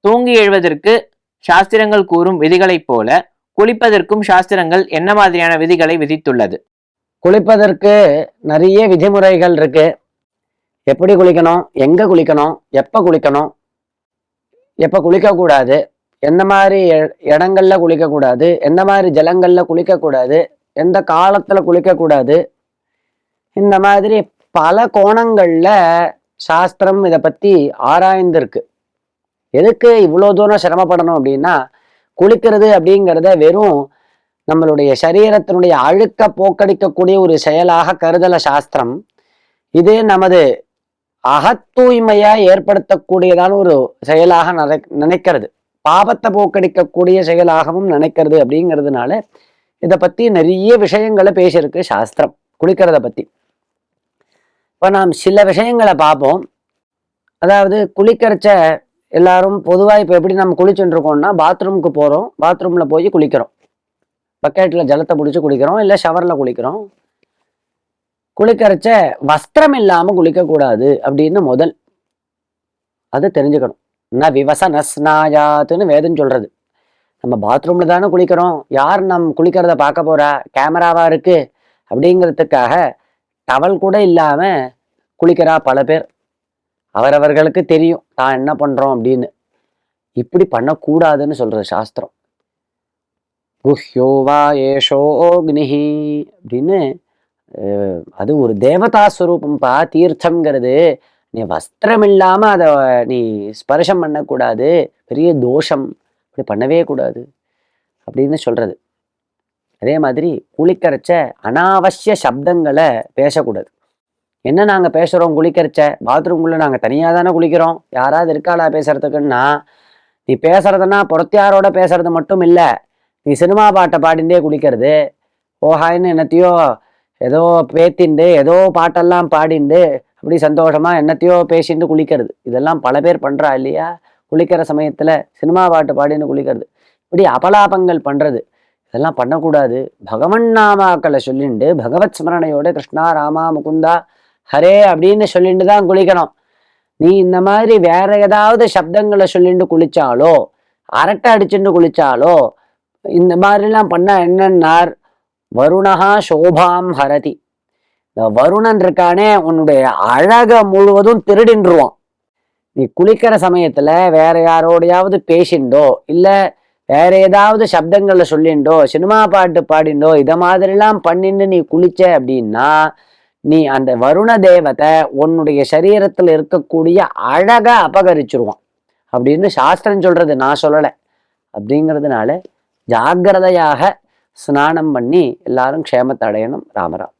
தூங்கி எழுவதற்கு சாஸ்திரங்கள் கூறும் விதிகளைப் போல குளிப்பதற்கும் சாஸ்திரங்கள் என்ன மாதிரியான விதிகளை விதித்துள்ளது? குளிப்பதற்கு நிறைய விதிமுறைகள் இருக்கு. எப்படி குளிக்கணும்? எங்க குளிக்கணும்? எப்ப குளிக்கணும்? எப்ப குளிக்கக்கூடாது? எந்த மாதிரி இடங்கள்ல குளிக்கக்கூடாது? எந்த மாதிரி ஜலங்கள்ல குளிக்கக்கூடாது? எந்த காலத்துல குளிக்கக்கூடாது? இந்த மாதிரி பல கோணங்கள்ல சாஸ்திரம் இதை பத்தி ஆராய்ந்திருக்கு. எதுக்கு இவ்வளோ தூரம் சிரமப்படணும் அப்படின்னா குளிக்கிறது அப்படிங்கிறத வெறும் நம்மளுடைய சரீரத்தினுடைய அழுக்க போக்கடிக்கக்கூடிய ஒரு செயலாக கருதல சாஸ்திரம். இது நமது அகத்தூய்மையா ஏற்படுத்தக்கூடியதான ஒரு செயலாக நினைக்கிறது. பாபத்தை போக்கடிக்கக்கூடிய செயலாகவும் நினைக்கிறது அப்படிங்கிறதுனால இதை பத்தி நிறைய விஷயங்களை பேசியிருக்கு சாஸ்திரம் குளிக்கிறத பத்தி. இப்போ நாம் சில விஷயங்களை பார்ப்போம் அதாவது குளிக்கிறச்ச எல்லாரும் பொதுவாக இப்போ எப்படி நம்ம குளிச்சுட்டுருக்கோம்னா பாத்ரூமுக்கு போகிறோம் பாத்ரூமில் போய் குளிக்கிறோம். பக்கெட்டில் ஜலத்தை பிடிச்சி குளிக்கிறோம். இல்லை ஷவரில் குளிக்கிறோம். குளிக்கிறச்ச வஸ்திரம் இல்லாமல் குளிக்கக்கூடாது அப்படின்னு முதல். அது தெரிஞ்சுக்கணும். ந விவசன ஸ்நாயாத்துன்னு வேதம் சொல்கிறது நம்ம பாத்ரூமில் தானே குளிக்கிறோம். யார் நம் குளிக்கிறத பார்க்க போகிறா கேமராவாக இருக்குது அப்படிங்கிறதுக்காக டவல் கூட இல்லாமல் குளிக்கிறா பல பேர். அவரவர்களுக்கு தெரியும் தான் என்ன பண்ணுறோம் அப்படின்னு. இப்படி பண்ணக்கூடாதுன்னு சொல்கிறது சாஸ்திரம். குஹ்யோவா ஏஷோ அக்னிஹி அப்படின்னு அது ஒரு தேவதா ஸ்வரூபம்ப்பா தீர்த்தம்ங்கிறது. நீ வஸ்திரம் இல்லாமல் அதை நீ ஸ்பர்ஷம் பண்ணக்கூடாது பெரிய தோஷம். இப்படி பண்ணவே கூடாது அப்படின்னு சொல்கிறது அதே மாதிரி குளிக்கரைச்ச அனாவசிய சப்தங்களை பேசக்கூடாது. என்ன நாங்கள் பேசுகிறோம் குளிக்கரைச்ச பாத்ரூம்குள்ளே நாங்கள் தனியாக தானே குளிக்கிறோம். யாராவது இருக்காளா பேசுகிறதுக்குன்னா நீ பேசுறதுன்னா புறத்தியாரோட பேசுறது மட்டும் இல்லை. நீ சினிமா பாட்டை பாடிண்டே குளிக்கிறது. ஓஹாய்ன்னு என்னத்தையோ ஏதோ பேத்திண்டு ஏதோ பாட்டெல்லாம் பாடிண்டு அப்படி சந்தோஷமாக என்னத்தையோ பேசிட்டு குளிக்கிறது. இதெல்லாம் பல பேர் பண்ணுறா இல்லையா? குளிக்கிற சமயத்தில் சினிமா பாட்டு பாடின்னு குளிக்கிறது. இப்படி அபலாபங்கள் பண்ணுறது இதெல்லாம் பண்ணக்கூடாது. பகவன் நாமாக்களை சொல்லிண்டு பகவத் ஸ்மரணையோட கிருஷ்ணா ராமா முகுந்தா ஹரே அப்படின்னு சொல்லிட்டு தான் குளிக்கணும். நீ இந்த மாதிரி வேற ஏதாவது சப்தங்களை சொல்லிட்டு குளிச்சாலோ அரட்டை அடிச்சுட்டு குளிச்சாலோ இந்த மாதிரிலாம் பண்ணா என்னன்னார்? வருணஹா சோபாம் ஹரதி. இந்த வருணன் இருக்கானே உன்னுடைய அழக முழுவதும் திருடின்றுவான். நீ குளிக்கிற சமயத்துல வேற யாரோடையாவது பேசிண்டோ இல்ல வேற ஏதாவது சப்தங்களை சொல்லிண்டோ சினிமா பாட்டு பாடிண்டோ இதை மாதிரிலாம் பண்ணிட்டு நீ குளிச்ச அப்படின்னா நீ அந்த வருண தேவதை உன்னுடைய சரீரத்தில் இருக்கக்கூடிய அழக அபகரிச்சிருவான். அப்படின்னு சாஸ்திரம் சொல்றது நான் சொல்லலை. அப்படிங்கிறதுனால ஜாக்கிரதையாக ஸ்நானம் பண்ணி எல்லாரும் க்ஷேமத்தை அடையணும். ராமராம்.